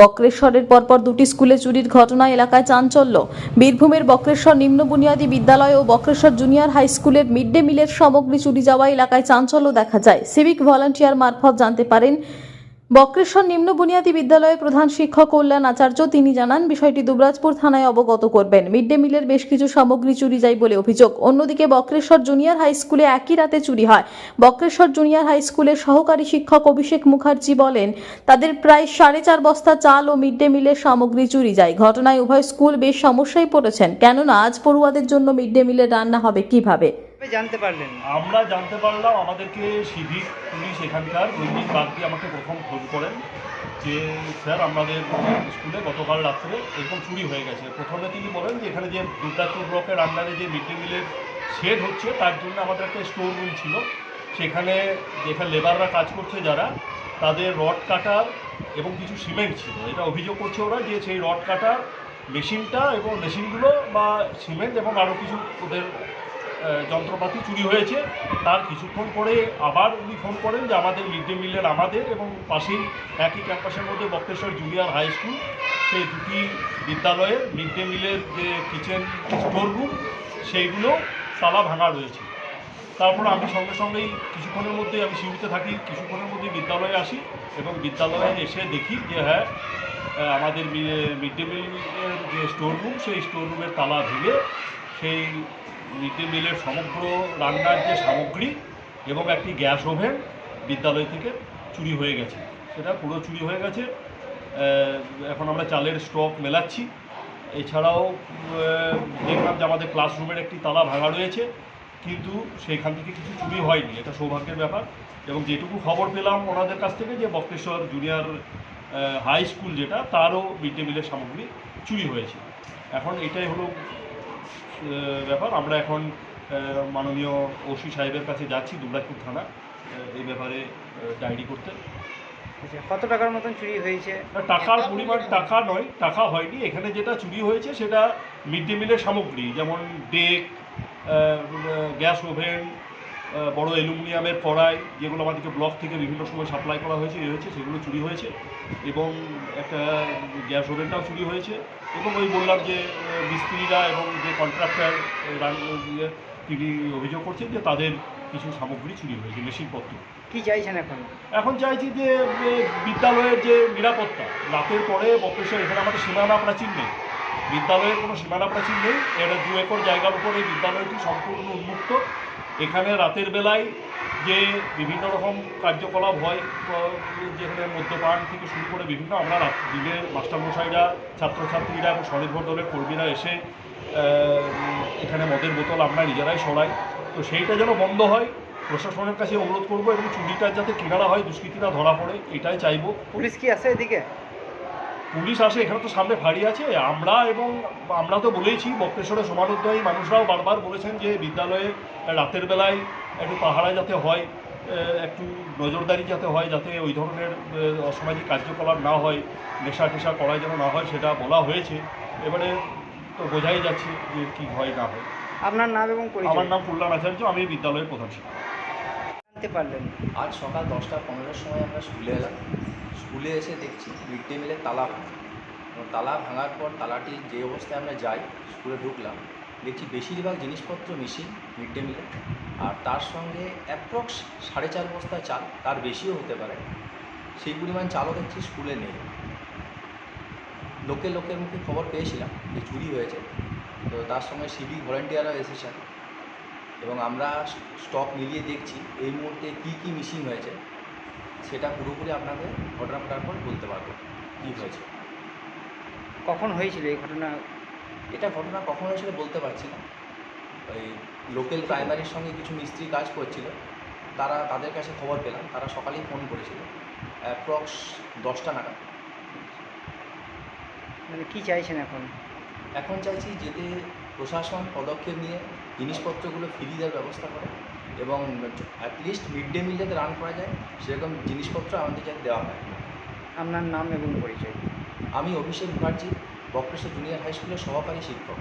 বক্রেশ্বরের পরপর দুটি স্কুলে চুরির ঘটনা এলাকায় চাঞ্চল্য। বীরভূমের বক্রেশ্বর নিম্ন বুনিয়াদী বিদ্যালয় ও বক্রেশ্বর জুনিয়র হাই স্কুলের মিড ডে মিলের সামগ্রী চুরি যাওয়া এলাকায় চাঞ্চল্য দেখা যায়। সিভিক ভলান্টিয়ার মারফত জানতে পারেন বক্রেশ্বর নিম্ন বুনিয়াদী বিদ্যালয়ের প্রধান শিক্ষক কল্যাণ আচার্য, তিনি জানান, বিষয়টি দুবরাজপুর থানায় অবগত করবেন। মিড ডে মিলের বেশ কিছু সামগ্রী চুরি যায় বলে অভিযোগ। অন্যদিকে বক্রেশ্বর জুনিয়র হাই স্কুলে একই রাতে চুরি হয়। বক্রেশ্বর জুনিয়র হাই স্কুলের সহকারী শিক্ষক অভিষেক মুখার্জি বলেন, তাদের প্রায় সাড়ে চার বস্তা চাল ও মিড ডে মিলের সামগ্রী চুরি যায়। ঘটনায় উভয় স্কুল বেশ সমস্যায় পড়েছেন। কেননা, আজ পড়ুয়াদের জন্য মিড ডে মিলের রান্না হবে কীভাবে? কীভাবে জানতে পারলেন? আমরা জানতে পারলাম, আমাদেরকে সিভিক পুলিশ এখানকার দৈনিক বাগদি আমাকে প্রথম ফোন করেন যে, স্যার, আমাদের স্কুলে গতকাল রাত্রে এরকম চুরি হয়ে গেছে। প্রথমে তিনি বলেন যে, এখানে যে দুর্গাপুর ব্লকের আন্ডারে যে মিড ডে মিলের শেড হচ্ছে, তার জন্য আমাদের একটা স্টোর রুম ছিল। সেখানে যেখানে লেবাররা কাজ করছে যারা, তাদের রড কাটার এবং কিছু সিমেন্ট ছিল। এটা অভিযোগ করছে ওরা যে, সেই রড কাটার মেশিনটা এবং মেশিনগুলো বা সিমেন্ট এবং আরও কিছু ওদের যন্ত্রপাতি চুরি হয়েছে, তার কিছুক্ষণ পরে আবার উনি ফোন করেন যে আমাদের মিড ডে মিলের আমাদের এবং পাশেই একই ক্যাম্পাসের মধ্যে বক্রেশ্বর জুনিয়র হাই স্কুল, সেই দুটি বিদ্যালয়ের মিড ডে মিলের যে কিচেন স্টোর রুম, সেইগুলো তালা ভাঙা রয়েছে। তারপর আমি সঙ্গে সঙ্গেই কিছুক্ষণের মধ্যে আমি শিউরিতে থাকি, কিছুক্ষণের মধ্যে বিদ্যালয়ে আসি এবং বিদ্যালয়ে এসে দেখি যে হ্যাঁ আমাদের মিড ডে মিলের যে স্টোর রুম, সেই স্টোর রুমের তালা ভেঙে সেই মিড ডে মিলের সমগ্র রান্নার যে সামগ্রী এবং একটি গ্যাস ওভেন বিদ্যালয় থেকে চুরি হয়ে গেছে। সেটা পুরো চুরি হয়ে গেছে। এখন আমরা চালের স্টক মেলাচ্ছি। এছাড়াও দেখলাম যে আমাদের ক্লাসরুমের একটি তালা ভাঙা রয়েছে, কিন্তু সেইখান থেকে কিছু চুরি হয়নি। এটা সৌভাগ্যের ব্যাপার। এবং যেটুকু খবর পেলাম ওনাদের কাছ থেকে যে বক্রেশ্বর জুনিয়র হাই স্কুল যেটা, তারও মিড ডে মিলের সামগ্রী চুরি হয়েছে। এখন এটাই হলো ব্যাপার। আমরা এখন মাননীয় ওসি সাহেবের কাছে যাচ্ছি দুবরাইপুর থানা এই ব্যাপারে ডায়েরি করতে। আচ্ছা কত টাকার মতন চুরি হয়েছে? টাকার পরিমাণ টাকা নয় টাকা হয়নি। এখানে যেটা চুরি হয়েছে সেটা মিড ডে মিলের সামগ্রী যেমন ডেক গ্যাস ওভেন বড় অ্যালুমিনিয়ামের কড়াই যেগুলো আমাদেরকে ব্লক থেকে বিভিন্ন সময় সাপ্লাই করা হয়েছে এ হয়েছে সেগুলো চুরি হয়েছে এবং একটা গ্যাস ওভেনটাও চুরি হয়েছে এবং ওই বললাম যে মিস্ত্রিরা এবং যে কন্ট্রাক্টর তিনি অভিযোগ করছেন যে তাদের কিছু সামগ্রী চুরি হয়েছে মেশিনপত্র। কি চাইছেন এখন? এখন চাইছি যে বিদ্যালয়ের যে নিরাপত্তা রাতের পরে বক্রেশ্বর এখানে আমাদের সীমানা প্রাচীর নেই। বিদ্যালয়ের কোনো সীমানা প্রাচীর নেই এটা দু একর জায়গার উপরে এই বিদ্যালয়টি সম্পূর্ণ উন্মুক্ত। এখানে রাতের বেলায় যে বিভিন্ন রকম কার্যকলাপ হয় যেখানে মদ্যপান থেকে শুরু করে বিভিন্ন আমরা দিনে মাস্টারমশাইরা, ছাত্রছাত্রীরা এবং স্বনির্ভর দলের কর্মীরা এসে এখানে মদের বোতল আমরা নিজেরাই সরাই। তো সেইটা যেন বন্ধ হয়, প্রশাসনের কাছে অনুরোধ করব এবং চুরিটা যাতে কিনারা হয়, দুষ্কৃতীরা ধরা পড়ে, এটাই চাইব। পুলিশ কি আছে এদিকে? পুলিশ আসে এখানে তো সামনে ভারী আছে। আমরা এবং আমরা তো বলেইছি বক্রেশ্বরের সমানোদ্যয়ী মানুষরাও বারবার বলেছেন যে বিদ্যালয়ে রাতের বেলায় একটু পাহারা যাতে হয় একটু নজরদারি যাতে হয় যাতে ওই ধরনের অসামাজিক কার্যকলাপ না হয় নেশা টেশা করাই যেন না হয় সেটা বলা হয়েছে। এবারে তো বোঝাই যাচ্ছে যে কী হয় না হয়। আপনার নাম এবং আমার নাম কল্যাণ আচার্য আমি বিদ্যালয়ের প্রধান শিক্ষক। জানতে পারলেন আজ সকাল দশটা পনেরোর সময় আমরা স্কুলে এলাম। স্কুলে এসে দেখছি মিড ডে মিলের তালা এবং তালা ভাঙার পর তালাটি যে অবস্থায় আমরা যাই, স্কুলে ঢুকলাম, দেখছি বেশিরভাগ জিনিসপত্র মিশিং মিড ডে মিলে। আর তার সঙ্গে অ্যাপ্রক্স সাড়ে চার বস্তা চাল, তার বেশিও হতে পারে। সেই পরিমাণ চালও দেখছি স্কুলে নেই। লোকে লোকের মুখে খবর পেয়েছিলাম যে চুরি হয়েছে। তো তার সঙ্গে সিভিক ভলেন্টিয়াররা এসেছেন। এবং আমরা স্টক মিলিয়ে দেখছি এই মুহূর্তে কী কী মিসিং হয়েছে সেটা পুরোপুরি আপনাকে ঘটনা ঘটার পর বলতে পারব কী হয়েছে। কখন হয়েছিল এই ঘটনা? এটা ঘটনা কখন হয়েছিল বলতে পারছি না। ওই লোকাল প্রাইমারির সঙ্গে কিছু মিস্ত্রি কাজ করছিল তারা তাদের কাছে খবর পেলাম তারা সকালেই ফোন করেছিল অ্যাপ্রক্স দশটা নাগাদ। মানে কি চাইছেন এখন? এখন চাইছি যেতে প্রশাসন পদক্ষেপ নিয়ে জিনিসপত্রগুলো ফিরিয়ে দেওয়ার ব্যবস্থা করে এবং অ্যাটলিস্ট মিড ডে মিল যাতে রান করা যায় সেরকম জিনিসপত্র আমাদের যাতে দেওয়া হয়। আপনার নাম এবং পরিচয়। আমি অভিষেক মুখার্জি বক্রেশ্বর জুনিয়র হাই স্কুলের সহকারী শিক্ষক।